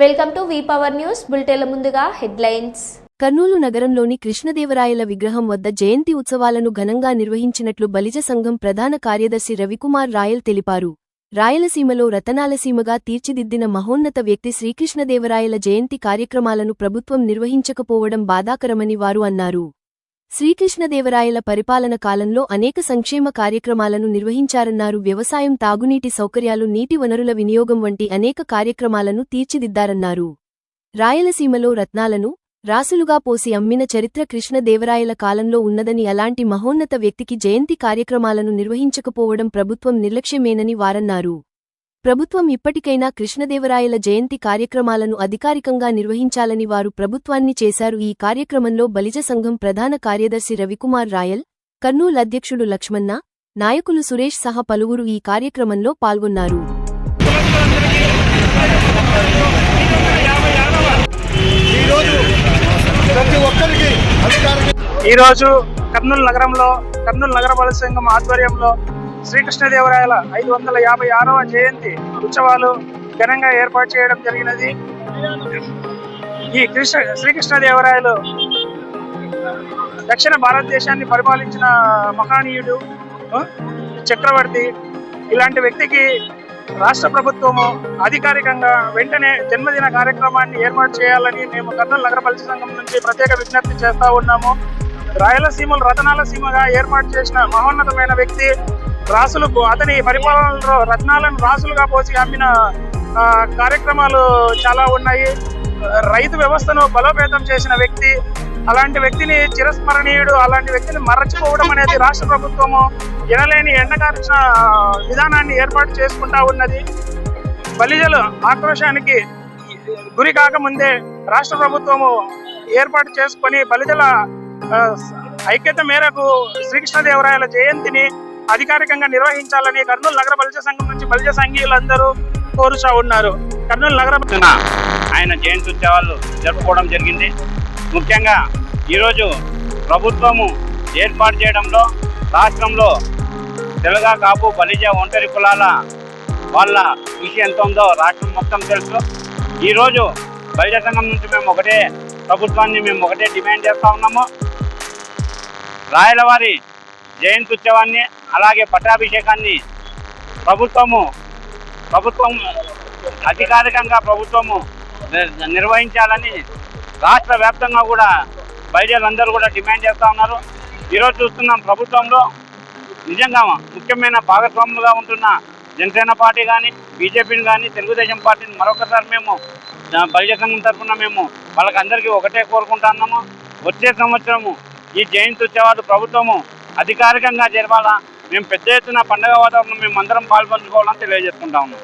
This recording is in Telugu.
Welcome to V power news బులెటిన్ల ముందుగా హెడ్లైన్స్. కర్నూలు నగరంలోని కృష్ణదేవరాయల విగ్రహం వద్ద జయంతి ఉత్సవాలను ఘనంగా నిర్వహించినట్లు బలిజ సంఘం ప్రధాన కార్యదర్శి రవికుమార్ రాయల్ తెలిపారు. రాయలసీమలో రతనాలసీమగా తీర్చిదిద్దిన మహోన్నత వ్యక్తి శ్రీకృష్ణదేవరాయల జయంతి కార్యక్రమాలను ప్రభుత్వం నిర్వహించకపోవడం బాధాకరమని వారు అన్నారు. శ్రీకృష్ణదేవరాయల పరిపాలన కాలంలో అనేక సంక్షేమ కార్యక్రమాలను నిర్వహించారన్నారు. వ్యవసాయం తాగునీటి సౌకర్యాలు నీటి వనరుల వినియోగం వంటి అనేక కార్యక్రమాలను తీర్చిదిద్దారన్నారు. రాయలసీమలో రత్నాలను రాసులుగా పోసి అమ్మిన చరిత్ర కృష్ణదేవరాయల కాలంలో ఉన్నదని అలాంటి మహోన్నత వ్యక్తికి జయంతి కార్యక్రమాలను నిర్వహించకపోవడం ప్రభుత్వం నిర్లక్ష్యమేనని వారన్నారు. ప్రభుత్వం ఇప్పటికైనా కృష్ణదేవరాయల జయంతి కార్యక్రమాలను అధికారికంగా నిర్వహించాలని వారు ప్రభుత్వాన్ని చేశారు. ఈ కార్యక్రమంలో బలిజ సంఘం ప్రధాన కార్యదర్శి రవికుమార్ రాయల్ కర్నూల్ అధ్యక్షుడు లక్ష్మణ నాయకులు సురేష్ సహా పలువురు ఈ కార్యక్రమంలో పాల్గొన్నారు. ఈరోజు ఈరోజు కర్నూలు నగరంలో కర్నూలు నగర బల సంఘం ఆధ్వర్యంలో శ్రీకృష్ణదేవరాయల ఐదు వందల యాభై ఆరవ జయంతి ఉత్సవాలు ఘనంగా ఏర్పాటు చేయడం జరిగినది. ఈ కృష్ణ శ్రీకృష్ణదేవరాయలు దక్షిణ భారతదేశాన్ని పరిపాలించిన మహానీయుడు చక్రవర్తి ఇలాంటి వ్యక్తికి రాష్ట్ర ప్రభుత్వము అధికారికంగా వెంటనే జన్మదిన కార్యక్రమాన్ని ఏర్పాటు చేయాలని మేము కర్నూలు నగర సంఘం నుంచి ప్రత్యేక విజ్ఞప్తి చేస్తూ ఉన్నాము. రాయలసీమలు రతనాల సీమగా ఏర్పాటు చేసిన మహోన్నతమైన వ్యక్తి రాసులకు అతని పరిపాలనలో రత్నాలను రాసులుగా పోసి అమ్మిన కార్యక్రమాలు చాలా ఉన్నాయి. రైతు వ్యవస్థను బలోపేతం చేసిన వ్యక్తి అలాంటి వ్యక్తిని చిరస్మరణీయుడు అలాంటి వ్యక్తిని మరచిపోవడం అనేది రాష్ట్ర ప్రభుత్వము ఎనలేని ఎండకార్చిన విధానాన్ని ఏర్పాటు చేసుకుంటా ఉన్నది. బలిజలు ఆక్రోశానికి గురి కాకముందే రాష్ట్ర ప్రభుత్వము ఏర్పాటు చేసుకొని బలిజల ఐక్యత మేరకు శ్రీకృష్ణదేవరాయల జయంతిని అధికారికంగా నిర్వహించాలని కర్నూలు నగర బలిజ సంఘం నుంచి బలిజ సంఘీయులందరూ కోరుచా ఉన్నారు. కర్నూలు నగర ఆయన జయంతి ఉత్సవాలు జరుపుకోవడం జరిగింది. ముఖ్యంగా ఈరోజు ప్రభుత్వము ఏర్పాటు చేయడంలో రాష్ట్రంలో తెలుగా కాపు బలిజ ఒంటరి కులాల వాళ్ళ కృషి ఎంత ఉందో రాష్ట్రం మొత్తం తెలుసు. ఈరోజు బలిజ సంఘం నుంచి మేము ఒకటే ప్రభుత్వాన్ని మేము ఒకటే డిమాండ్ చేస్తూ ఉన్నాము. రాయలవారి జయంతి ఉత్సవాన్ని అలాగే పట్టాభిషేకాన్ని ప్రభుత్వము ప్రభుత్వం అధికారికంగా ప్రభుత్వము ని- నిర్వహించాలని రాష్ట్ర వ్యాప్తంగా కూడా బయలుదేరులందరూ కూడా డిమాండ్ చేస్తూ ఉన్నారు. ఈరోజు చూస్తున్నాం ప్రభుత్వంలో నిజంగా ముఖ్యమైన భాగస్వాములుగా ఉంటున్న జనసేన పార్టీ కానీ బీజేపీని కానీ తెలుగుదేశం పార్టీని మరొకసారి మేము ఆ, బలిజ సంఘం తరఫున మేము వాళ్ళకందరికీ ఒకటే కోరుకుంటున్నాము వచ్చే సంవత్సరము ఈ జయంతి ఉత్సవాలు ప్రభుత్వము అధికారికంగా జరపాలా మేము పెద్ద ఎత్తున పండగ వాతావరణం మేము అందరం పాల్పంచుకోవాలని తెలియజేసుకుంటా ఉన్నాం.